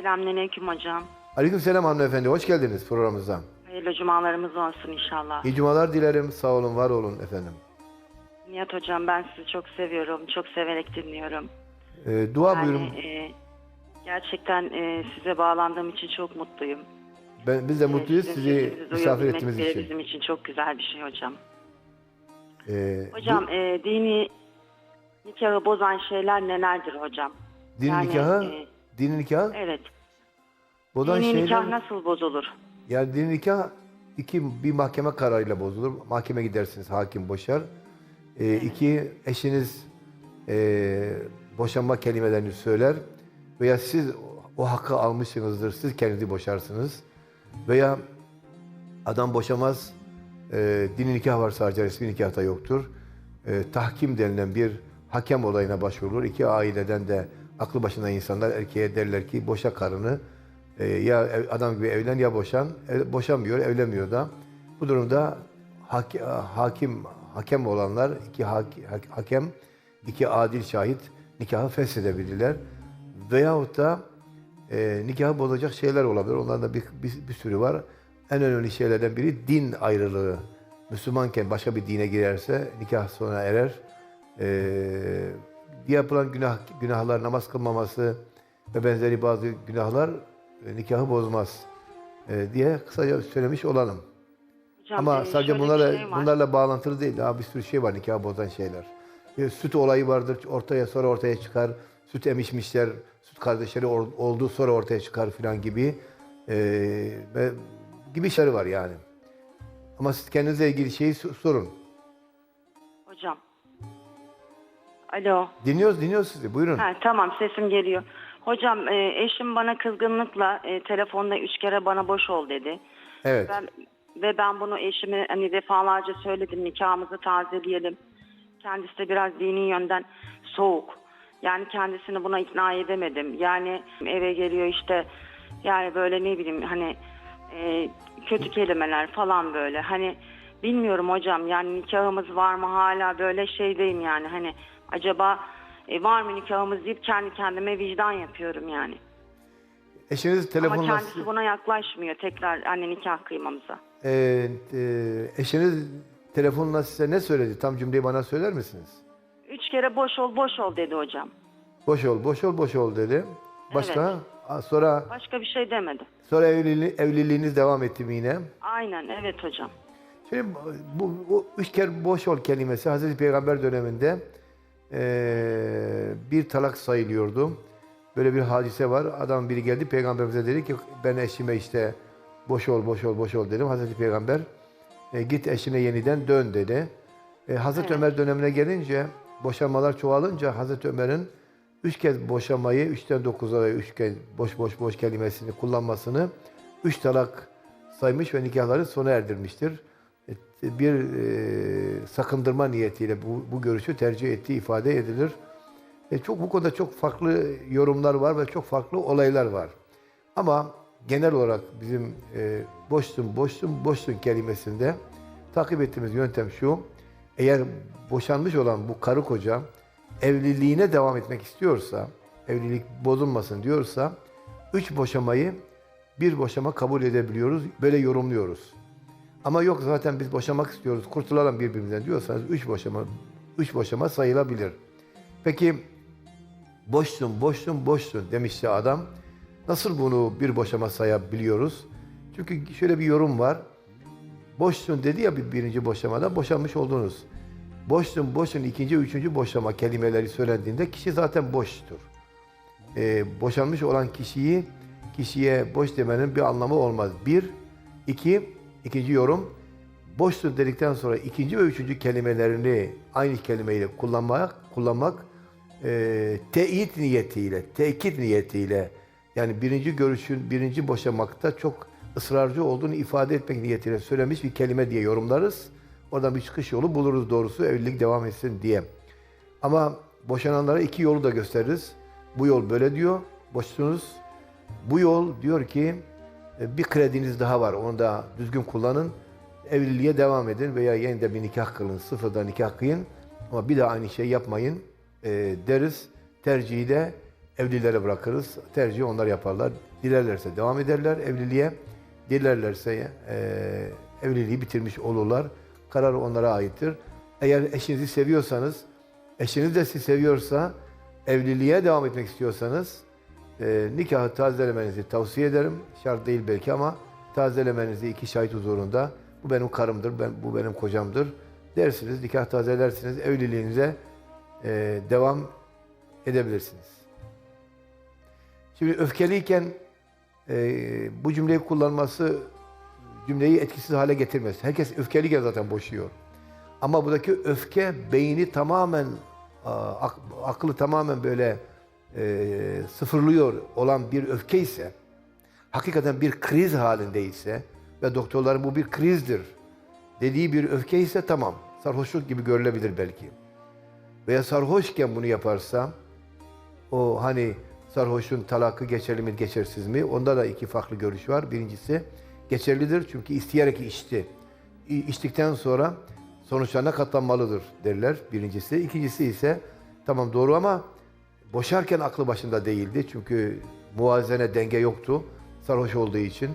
Selamünaleyküm hocam. Aleykümselam hanımefendi. Hoş geldiniz programımıza. Hayırlı cumalarımız olsun inşallah. İyi cumalar dilerim. Sağ olun, var olun efendim. Nihat hocam ben sizi çok seviyorum. Çok severek dinliyorum. Ee, dua Yani, buyurun. e, gerçekten e, size bağlandığım için çok mutluyum. Ben, biz de mutluyuz Sizin sizi misafir ettiğimiz için. Bizim için çok güzel bir şey hocam. Ee, Hocam e, dini nikahı bozan şeyler nelerdir hocam? din yani, nikahı, e, din nikahı Evet. bozan Dini şeyler, nikah nasıl bozulur? yani din nikah iki bir mahkeme kararıyla bozulur. Mahkeme gidersiniz, hakim boşar. Ee, iki eşiniz e, boşanma kelimelerini söyler veya siz o hakkı almışsınızdır, siz kendinizi boşarsınız. Veya adam boşamaz, e, dini nikah var sadece resmi nikahta yoktur. E, tahkim denilen bir hakem olayına başvurulur. İki aileden de aklı başında insanlar erkeğe derler ki boşa karını e, ya adam gibi evlen ya boşan. E, boşanmıyor, evlenmiyor da. Bu durumda hak- hakim hakem olanlar iki hak- hak- hakem iki adil şahit nikahı feshedebilirler. Veyahut da e, nikahı bozacak şeyler olabilir. Onların da bir, bir, bir sürü var. En önemli şeylerden biri din ayrılığı. Müslümanken başka bir dine girerse nikah sona erer. E, yapılan günah günahlar, namaz kılmaması ve benzeri bazı günahlar e, nikahı bozmaz e, diye kısaca söylemiş olalım. Hocam, Ama e, sadece bunlarla şey var. bunlarla bağlantılı değil. Daha bir sürü şey var nikah bozan şeyler. E, süt olayı vardır. Ortaya sonra ortaya çıkar. Süt emişmişler. Süt kardeşleri ol- oldu sonra ortaya çıkar filan gibi. E, ve gibi şeyler var yani. Ama siz kendinize ilgili şeyi so- sorun. Alo. Dinliyoruz, dinliyoruz sizi. Buyurun. Ha, tamam sesim geliyor. Hocam e, eşim bana kızgınlıkla e, telefonda üç kere bana boş ol dedi. Evet. Ben, ve ben bunu eşime hani defalarca söyledim nikahımızı tazeleyelim. Kendisi de biraz dini yönden soğuk. Yani kendisini buna ikna edemedim. Yani eve geliyor işte yani böyle ne bileyim hani e, kötü kelimeler falan böyle. Hani bilmiyorum hocam yani nikahımız var mı hala böyle şeydeyim yani hani acaba e, var mı nikahımız deyip kendi kendime vicdan yapıyorum yani. Eşiniz Ama telefonla... kendisi buna yaklaşmıyor tekrar anne nikah kıymamıza. E, e, eşiniz telefonla size ne söyledi? Tam cümleyi bana söyler misiniz? Üç kere boş ol boş ol dedi hocam. Boş ol, boş ol, boş ol dedi. Başka? Aa, Sonra Başka bir şey demedi. sonra evliliği, evliliğiniz devam etti mi yine? Aynen evet hocam. Şimdi bu, bu üç kere boş ol kelimesi Hazreti Peygamber döneminde eee, bir talak sayılıyordu. Böyle bir hadise var. Adam biri geldi peygamberimize dedi ki ben eşime işte boş ol boş ol boş ol dedim. Hazreti Peygamber "E, git eşine yeniden dön dedi. E, Hazreti Evet. Ömer dönemine gelince boşanmalar çoğalınca Hazreti Ömer'in üç kez boşamayı üçten dokuza ve üç kez boş boş boş kelimesini kullanmasını üç talak saymış ve nikahları sona erdirmiştir. E, Bir e, sakındırma niyetiyle bu, bu görüşü tercih ettiği ifade edilir. E, çok bu konuda çok farklı yorumlar var ve çok farklı olaylar var. Ama genel olarak bizim e, boşsun, boşsun, boşsun kelimesinde takip ettiğimiz yöntem şu. Eğer boşanmış olan bu karı koca evliliğine devam etmek istiyorsa, evlilik bozulmasın diyorsa, üç boşamayı bir boşama kabul edebiliyoruz, böyle yorumluyoruz. Ama yok zaten biz boşamak istiyoruz, kurtulalım birbirimizden diyorsanız üç boşama, üç boşama sayılabilir. Peki boşsun, boşsun, boşsun demişti adam. Nasıl bunu bir boşama sayabiliyoruz? Çünkü şöyle bir yorum var. Boşsun dedi ya bir birinci boşamada boşanmış oldunuz. Boşsun, boşsun ikinci, üçüncü boşama kelimeleri söylendiğinde kişi zaten boştur. Ee, boşanmış olan kişiyi kişiye boş demenin bir anlamı olmaz. Bir, iki, ikinci yorum. Boşsun dedikten sonra ikinci ve üçüncü kelimelerini aynı kelimeyle kullanmak, kullanmak e, teyit niyetiyle, tekit niyetiyle yani birinci görüşün birinci boşamakta çok ısrarcı olduğunu ifade etmek niyetiyle söylemiş bir kelime diye yorumlarız. Oradan bir çıkış yolu buluruz doğrusu evlilik devam etsin diye. Ama boşananlara iki yolu da gösteririz. Bu yol böyle diyor, boşsunuz. Bu yol diyor ki bir krediniz daha var, onu da düzgün kullanın. Evliliğe devam edin veya yeniden bir nikah kılın, sıfırdan nikah kıyın. Ama bir daha aynı şey yapmayın e, deriz. Tercihi de evlilere bırakırız. Tercihi onlar yaparlar. Dilerlerse devam ederler evliliğe. Dilerlerse eee, evliliği bitirmiş olurlar. Karar onlara aittir. Eğer eşinizi seviyorsanız, eşiniz de sizi seviyorsa, evliliğe devam etmek istiyorsanız e, nikahı tazelemenizi tavsiye ederim. Şart değil belki ama tazelemenizi iki şahit huzurunda bu benim karımdır, ben, bu benim kocamdır dersiniz. Nikah tazelersiniz. Evliliğinize e, devam edebilirsiniz. Şimdi öfkeliyken e, bu cümleyi kullanması cümleyi etkisiz hale getirmez. Herkes öfkeliyken zaten boşuyor. Ama buradaki öfke beyni tamamen aklı tamamen böyle e, sıfırlıyor olan bir öfke ise hakikaten bir kriz halindeyse ve doktorların bu bir krizdir dediği bir öfke ise tamam. Sarhoşluk gibi görülebilir belki. Veya sarhoşken bunu yaparsa o hani sarhoşun talakı geçerli mi geçersiz mi? Onda da iki farklı görüş var. Birincisi geçerlidir çünkü isteyerek içti. İçtikten sonra sonuçlarına katlanmalıdır derler birincisi. İkincisi ise tamam doğru ama boşarken aklı başında değildi. Çünkü muvazene denge yoktu sarhoş olduğu için.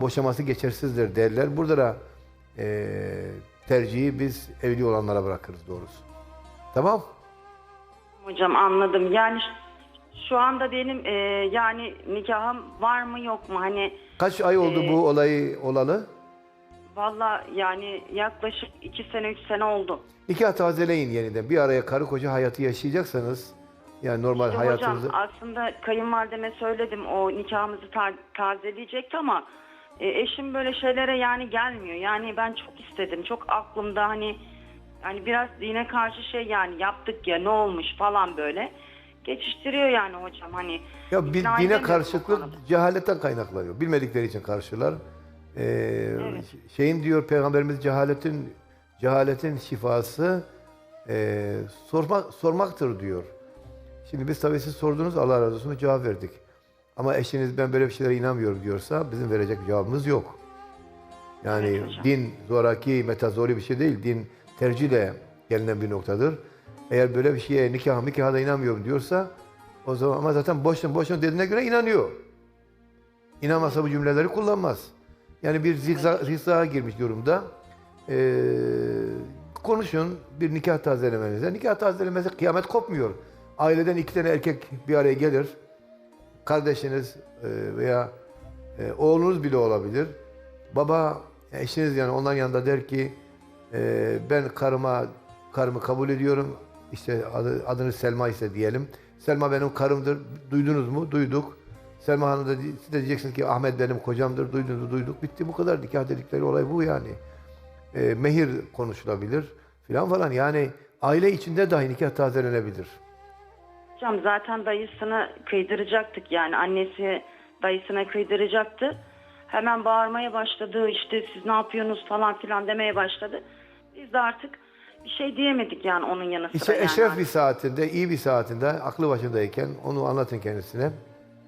Boşaması geçersizdir derler. Burada da eee, tercihi biz evli olanlara bırakırız doğrusu. Tamam. Hocam anladım. Yani şu anda benim e, yani nikahım var mı yok mu? Hani Kaç ay oldu Ee, bu olayı olalı? valla yani yaklaşık iki sene üç sene oldu. Nikah tazeleyin yeniden. Bir araya karı koca hayatı yaşayacaksanız yani normal İşte hayatınızı... hocam aslında kayınvalideme söyledim o nikahımızı ta- tazeleyecekti ama e, eşim böyle şeylere yani gelmiyor. Yani ben çok istedim. Çok aklımda hani hani biraz dine karşı şey yani yaptık ya ne olmuş falan böyle. Geçiştiriyor yani hocam hani. Ya bir ikna dine edemiyorum karşıtlık cehaletten kaynaklanıyor. Bilmedikleri için karşılar. Ee, Şeyin diyor Peygamberimiz cehaletin cehaletin şifası e, sorma, sormaktır diyor. Şimdi biz tabii siz sordunuz Allah razı olsun cevap verdik. Ama eşiniz ben böyle bir şeylere inanmıyorum diyorsa bizim verecek bir cevabımız yok. Yani Evet din zoraki, metazori bir şey değil. Din tercihle gelinen bir noktadır. Eğer böyle bir şeye nikah mikaha da inanmıyorum diyorsa o zaman ama zaten boşun boşun dediğine göre inanıyor. İnanmasa bu cümleleri kullanmaz. Yani bir zikza, zikzağa girmiş durumda. Ee, konuşun bir nikah tazelemenize. Nikah tazelemesi kıyamet kopmuyor. Aileden iki tane erkek bir araya gelir. Kardeşiniz e, veya e, oğlunuz bile olabilir. Baba eşiniz yani onların yanında der ki e, ben karıma karımı kabul ediyorum. İşte adı, adını Selma ise diyelim. Selma benim karımdır. Duydunuz mu? Duyduk. Selma Hanım da siz de diyeceksiniz ki Ahmet benim kocamdır. Duydunuz mu? Duyduk. Bitti bu kadar. Nikah dedikleri olay bu yani. E, mehir konuşulabilir filan falan. Yani aile içinde dahi nikah tazelenebilir. Hocam zaten dayısını kıydıracaktık yani annesi dayısına kıydıracaktı. Hemen bağırmaya başladı işte siz ne yapıyorsunuz falan filan demeye başladı. Biz de artık bir şey diyemedik yani onun yanı sıra. İşte yani. eşref bir saatinde, iyi bir saatinde, aklı başındayken onu anlatın kendisine.